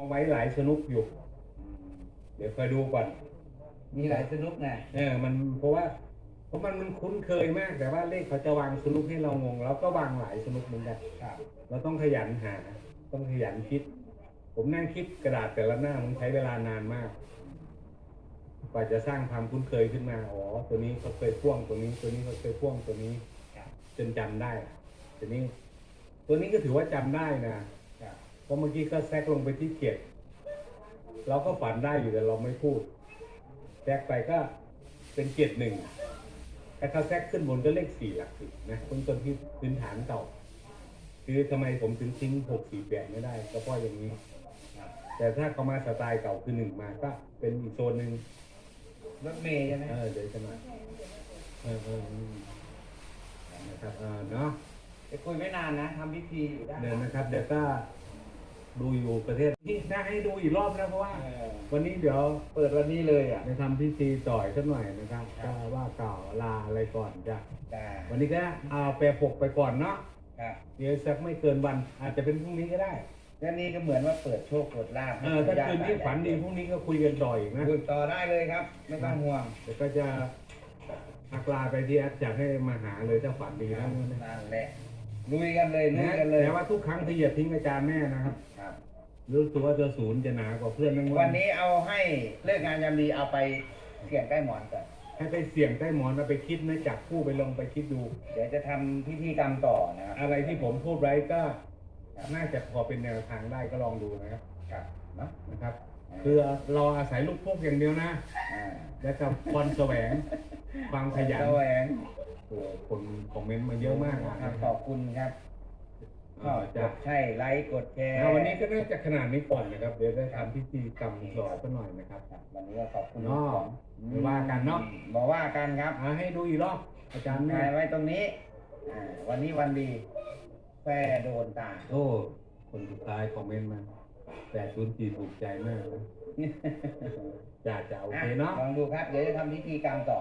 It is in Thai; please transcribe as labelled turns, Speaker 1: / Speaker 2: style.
Speaker 1: เอาไว้หลายสนุกอยู่ เดี๋ยวคอยดูก่อน
Speaker 2: มีหลายสนุกนะ
Speaker 1: เออ มันเพราะว่า เพราะมันมันคุ้นเคยมาก แต่ว่าเลขเขาจะวางสนุกให้เรางงเราก็วางหลายสนุกเหมือนกัน
Speaker 2: ครับ
Speaker 1: เราต้องขยันหา ต้องขยันคิด ผมนั่งคิดกระดาษแต่ละหน้ามันใช้เวลานานมาก กว่าจะสร้างความคุ้นเคยขึ้นมา อ๋อ ตัวนี้เขาเคยพ่วงตัวนี้ ตัวนี้เขาเคยพ่วงตัวนี้
Speaker 2: ครับ
Speaker 1: จนจำได้ตัวนี้ ตัวนี้ก็ถือว่าจำได้นะ
Speaker 2: ค รับ
Speaker 1: เพราะเมื่อกี้ก็แซกลงไปที่เกียรติเราก็ฝันได้อยู่แต่เราไม่พูดแซกไปก็เป็นเกียรติหนึ่งแต่ถ้าแซกขึ้นบนก็เลขสี่หลักสิบนะต้นต้นที่พื้นฐานเก่า คือทำไมผมถึงทิ้งหกสี่แปดไม่ได้ ก็เพราะอย่างนี้
Speaker 2: ครับ
Speaker 1: แต่ถ้าเขามาสไตล์เก่าคือหนึ่งมาก็เป็นอีกโซนหนึ่ง
Speaker 2: รถเมย์ใช่ไหม
Speaker 1: เออเดี๋ยวจะมาเออเอออืมนะครับเออเนาะ
Speaker 2: ไปคุยไม่นานนะทำพิธีอยู่ได้
Speaker 1: เดี๋ยวนะครับ เดี๋ยวก็ ดูอยู่ประเทศที่น่าให้ดูอีกรอบนะเพราะว่า
Speaker 2: เออ
Speaker 1: วันนี้เดี๋ยว
Speaker 2: เปิดวันนี้เลยอะ
Speaker 1: จะทำพิธีต่อยสักหน่อยนะครับ
Speaker 2: ครั
Speaker 1: ก็
Speaker 2: บ
Speaker 1: ว่าเกล่าวลาอะไรก่อนจ้ะ
Speaker 2: จ้า
Speaker 1: วันนี้ก็เอาแปรปกไปก่อนเนาะ
Speaker 2: ครับ
Speaker 1: เดี๋ยวสักไม่เกินวัน อาจจะเป็นพรุ่งนี้ก็ได้
Speaker 2: แล้วนี่ก็เหมือนว่าเปิดโชคเปิดลาภ
Speaker 1: เออถ้าคืนนี้ฝันดีพรุ่งนี้ก็คุยกันต่ออีกนะ
Speaker 2: คุยต่อได้เลยครับ ไม่ต้องห่วง
Speaker 1: เดี๋ยวก็จะอักลาไปที่แอดอยากให้มาหาเลยถ้าฝันดีนะ
Speaker 2: นั่นแหละลุยกันเลยลุย
Speaker 1: นะ
Speaker 2: กันเลย
Speaker 1: แต่ว่าทุกครั้งที่อย่าทิ้งอาจารย์แม่นะครับ
Speaker 2: ค รับ
Speaker 1: รู้ตัวว่าจะศูนย์จะหนากว่าเพื่อนทั้ง
Speaker 2: วันนี้เอาให้เลิกงานยามดีเอาไปเสี่ยงใกล้หมอนก่อน
Speaker 1: ให้ไปเสี่ยงใต้หมอนเอาไปคิดนะจับคู่ไปลองไปคิดดู
Speaker 2: เดี๋ยวจะทำพิธีกรรมต่อนะครับ
Speaker 1: อะไรที่ผมพูดไว้ก็น่าจะพอเป็นแนวทางได้ก็ลองดูนะครับ
Speaker 2: ครับเนาะ
Speaker 1: นะครับ คือเราอาศัยลูกพวกอย่างเดียวนะ
Speaker 2: อ่า
Speaker 1: และกับพรแสวงความขยัน
Speaker 2: แสวง
Speaker 1: โอ้โหคนคอมเมนต์มาเยอะมากอะ
Speaker 2: ครับขอบคุณครับ
Speaker 1: เอ
Speaker 2: ก็
Speaker 1: อกจ้ะ
Speaker 2: ดใช่ไลค์กดแชร์
Speaker 1: แล้ววันนี้ก็น่าจะขนาดนี้ก่อนนะครับ เดี๋ยวได้ทำพิธีกรรมต่อสักหน่อยนะครับ
Speaker 2: ครับวันนี้ก็ขอบคุณ
Speaker 1: เนาะ
Speaker 2: ของ
Speaker 1: ไม่ว่ากันเนาะ
Speaker 2: บอกว่ากันครับ
Speaker 1: เอาให้ดูอีกรอบอาจารย์แม่
Speaker 2: ถ่ายไว้ตรงนี้อ่าวันนี้วันดีแฟโดนตา
Speaker 1: โอ้คนสุดท้ายคอมเมนต์มาแต่ศูนย์จีถูกใจมากนะจ่าจ่าโอเคเนาะ
Speaker 2: ลองดูครับ เดี๋ยวจะทำพิธีกรรมต่อ